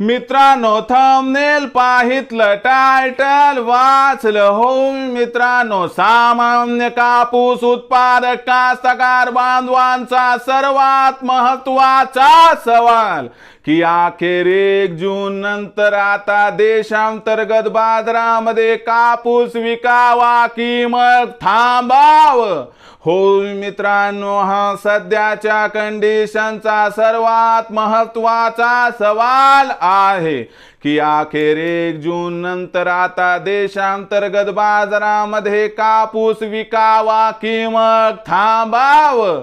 मित्रांनो thumbnail पाहितलं title वाचलं हो मित्रांनो सामान्य कापूस उत्पादक कास्तकार बांधवांचा सर्वात महत्त्वाचा सवाल की अखेर एक जून नंतर आता देशांतर्गत बाजारामध्ये कापूस विकावा की मग थांबावं? हो मित्रांनो हा सध्याच्या कंडिशनचा सर्वात महत्त्वाचा सवाल आहे की अखेर एक जून नंतर आता देशांतर्गत बाजारामध्ये कापूस विकावा की मग थांबावं?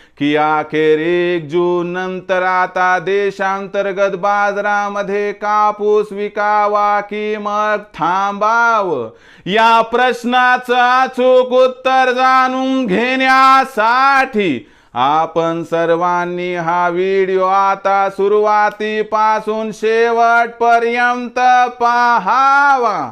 की अखेर एक जून नंतर आता देशांतर्गत बाजारामध्ये कापूस विकावा की मग थांबावं? या प्रश्नाचं अचूक उत्तर जाणून घेण्यासाठी आपण सर्वांनी हा व्हिडिओ आता सुरुवातीपासून शेवटपर्यंत पाहावा.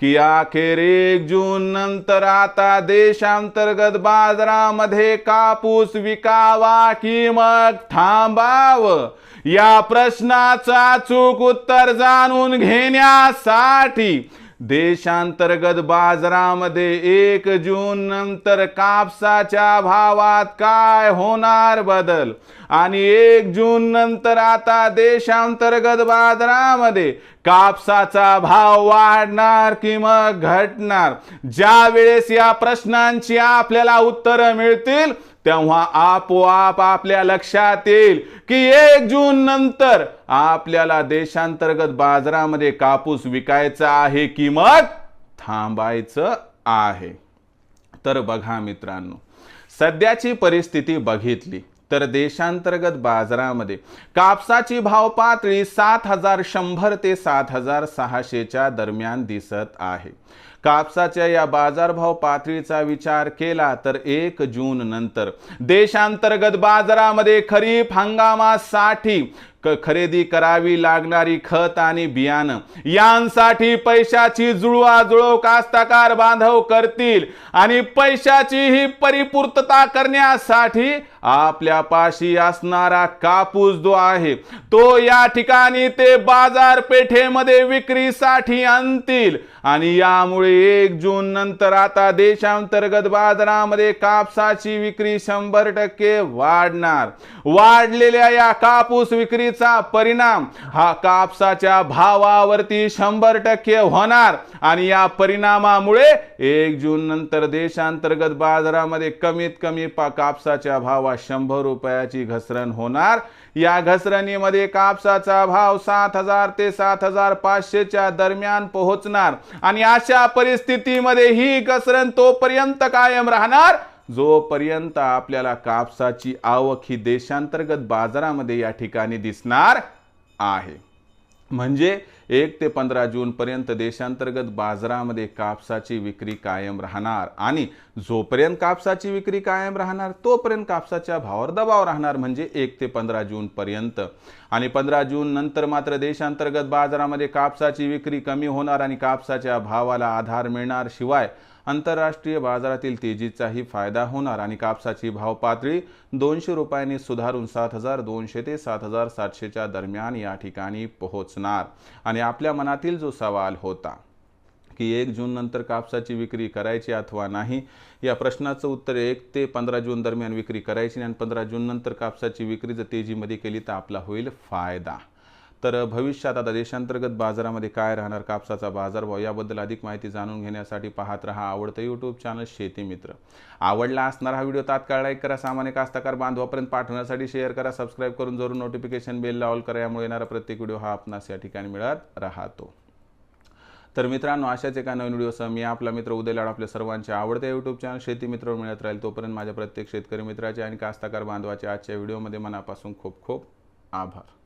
की अखेर एक जून नंतर आता देशांतर्गत बाजारामध्ये कापूस विकावा की मग थांबावं? या प्रश्नाचा चूक उत्तर जाणून घेण्यासाठी देशांतर्गत बाजारामध्ये एक जून नंतर कापसाच्या भावात काय होणार बदल? आणि एक जून नंतर आता देशांतर्गत बाजारामध्ये कापसाचा भाव वाढणार कि मग घटणार? ज्या वेळेस या प्रश्नांची आपल्याला उत्तरं मिळतील तेव्हा आपोआप आपल्या लक्षात येईल की एक जून नंतर आपल्याला देशांतर्गत बाजारामध्ये कापूस विकायचा आहे किंमत थांबायचं आहे. तर बघा मित्रांनो सध्याची परिस्थिती बघितली तर देशांतर्गत बाजारामध्ये कापसाची भाव पातळी सात हजार शंभर ते सात हजार सहाशेच्या दरम्यान दिसत आहे. कापसाच्या या बाजारभाव पातळीचा विचार केला तर एक जून नंतर देशांतर्गत बाजारामध्ये खरीप हंगामासाठी खरेदी करावी लागणारी खत आणि बियाणं यांसाठी पैशाची जुळवाजुळव कास्तकार बांधव करतील आणि पैशाची ही परिपूर्तता करण्यासाठी आपल्या पाशी असणारा कापूस जो आहे तो या ठिकाणी ते बाजारपेठेमध्ये विक्रीसाठी आणतील आणि यामुळे एक जून नंतर आता देशांतर्गत बाजारामध्ये कापसाची विक्री शंभर टक्के वाढणार. वाढलेल्या या कापूस विक्रीचा परिणाम हा कापसाच्या भावावरती शंभर टक्के होणार. आणि या परिणामामुळे एक जून नंतर देशांतर्गत बाजारामध्ये कमीत कमी पा- कापसाच्या भावात शंभर रुपयाची घसरण होणार. या घसरणीमध्ये कापसाचा भाव सात हजार ते सात हजार पाचशेच्या दरम्यान पोहोचणार. आणि अशा परिस्थितीमध्ये ही घसरण तोपर्यंत कायम राहणार. जोपर्यंत आपल्याला कापसाची आवक ही देशांतर्गत बाजारामध्ये या ठिकाणी दिसणार आहे. म्हणजे एक ते पंधरा जूनपर्यंत देशांतर्गत बाजारामध्ये कापसाची विक्री कायम राहणार आणि जोपर्यंत कापसाची विक्री कायम राहणार तोपर्यंत कापसाच्या भावावर दबाव राहणार म्हणजे एक ते पंधरा जूनपर्यंत आणि पंधरा जून नंतर मात्र देशांतर्गत बाजारामध्ये कापसाची विक्री कमी होणार आणि कापसाच्या भावाला आधार मिळणार शिवाय आंतरराष्ट्रीय बाजारातील तेजीचाही फायदा होणार आणि कापसाची भाव पातळी दोनशे रुपयांनी सुधारून सात हजार दोनशे ते सात हजार सातशेच्या दरम्यान या ठिकाणी पोहोचणार. आणि आपल्या मनातील जो सवाल होता की एक जून नंतर कापसाची विक्री करायची अथवा नाही या प्रश्नाचं उत्तर एक ते पंधरा जून दरम्यान विक्री करायची आणि पंधरा जून नंतर कापसाची विक्री जर तेजीमध्ये केली तर आपला होईल फायदा. तर भविष्यात आता देशांतर्गत बाजारामध्ये काय राहणार कापसाचा बाजारभाव याबद्दल अधिक माहिती जाणून घेण्यासाठी पाहत रहा आवडतं यूट्यूब चॅनल शेती मित्र. आवडला असणारा हा व्हिडिओ तात्काळ लाईक करा सामान्य कास्तकार बांधवापर्यंत पाठवण्यासाठी शेअर करा सबस्क्राईब करून जरूर नोटिफिकेशन बेल ऑल करा यामुळे येणारा प्रत्येक व्हिडिओ हा आपणास या ठिकाणी मिळत राहतो. तर मित्रांनो अशाच एका नवीन व्हिडिओसह मी आपला मित्र उदय लाड आपल्या सर्वांचे आवडते यूट्यूब चॅनल शेती मित्र मिळत राहील. तोपर्यंत माझ्या प्रत्येक शेतकरी मित्राचे आणि कास्ताकार बांधवाचे आजच्या व्हिडिओमध्ये मनापासून खूप खूप आभार.